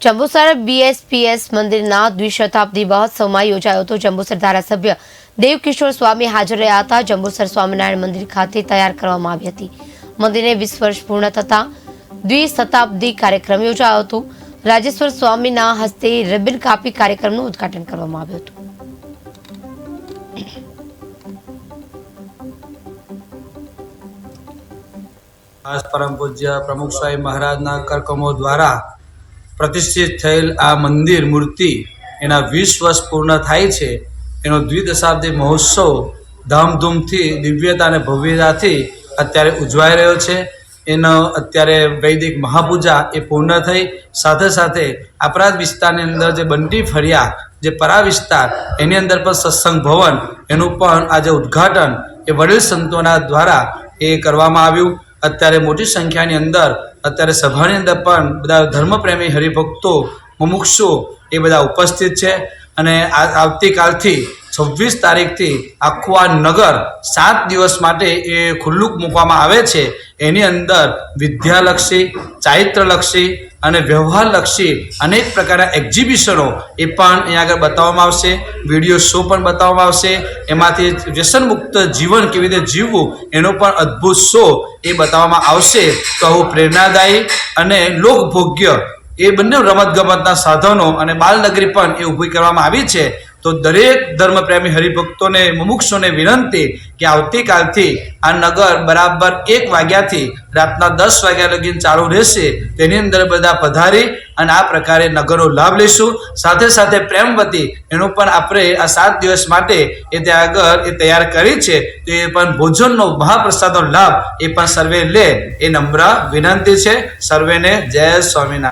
જંબુસર બીએસપીએસ મંદિરના દ્વિશતાબ્દી મહોત્સવમાં યોજાયો હતો. જંબુસર ધારાસભ્ય દેવકિશોર સ્વામી હાજર રહ્યા હતા. જંબુસર સ્વામિનારાયણ મંદિર ખાતે તૈયાર કરવામાં આવી હતી. મંદિરને વીસ વર્ષ પૂર્ણ થતા દ્વિશતાબ્દી કાર્યક્રમ યોજાયો હતો. રાજેશ્વર સ્વામીના હસ્તે રિબિન કાપી કાર્યક્રમનું ઉદ્ઘાટન કરવામાં આવ્યું હતું. પરમ પૂજ્ય પ્રમુખ સ્વામી મહારાજના કરકમો દ્વારા પ્રતિષ્ઠિત થયેલ આ મંદિર મૂર્તિ એના વીસ વર્ષ પૂર્ણ થાય છે. એનો દ્વિદશાબ્દી મહોત્સવ ધામધૂમથી, દિવ્યતા અને ભવ્યતાથી અત્યારે ઉજવાઈ રહ્યો છે. એનો અત્યારે વૈદિક મહાપૂજા એ પૂર્ણ થઈ. સાથે સાથે જ વિસ્તારની અંદર જે બંટી ફર્યા જે પરા વિસ્તાર, એની અંદર પણ સત્સંગ ભવન, એનું પણ આજે ઉદ્ઘાટન એ વડીલ સંતોના દ્વારા એ કરવામાં આવ્યું. અત્યારે મોટી સંખ્યાની અંદર અત્યારે સભાની અંદર પણ બધા ધર્મપ્રેમી હરિભક્તો મુમુક્ષો એ બધા ઉપસ્થિત છે અને આવતીકાલથી છવ્વીસ તારીખથી આખું આ નગર સાત દિવસ માટે એ ખુલ્લું મૂકવામાં આવે છે. એની અંદર વિદ્યાલક્ષી, ચારિત્રલક્ષી અને વ્યવહારલક્ષી અનેક પ્રકારના એક્ઝિબિશનો એ પણ અહીંયા આગળ બતાવવામાં આવશે. વીડિયો શો પણ બતાવવામાં આવશે. એમાંથી વ્યસનમુક્ત જીવન કેવી રીતે જીવવું એનો પણ અદ્ભુત શો એ બતાવવામાં આવશે. આવું પ્રેરણાદાયી અને લોકભોગ્ય એ બંને રમતગમતના સાધનો અને બાલનગરી પણ એ ઊભી કરવામાં આવી છે. તો દરેક ધર્મપ્રેમી હરિભક્તોને, મુમુક્ષોને વિનંતી કે આવતીકાલથી આ નગર બરાબર એક વાગ્યાથી રાતના દસ વાગ્યા લગીન ચાલુ રહેશે. તેની અંદર બધા પધારી અને આ પ્રકારે નગરનો લાભ લઈશું. સાથે સાથે પ્રેમવતી, એનું પણ આપણે આ સાત દિવસ માટે એ ત્યાં આગળ એ તૈયાર કરી છે. તો એ પણ ભોજનનો મહાપ્રસાદનો લાભ એ પણ સર્વે લે એ નમ્ર વિનંતી છે. સર્વેને જય સ્વામિનારાયણ.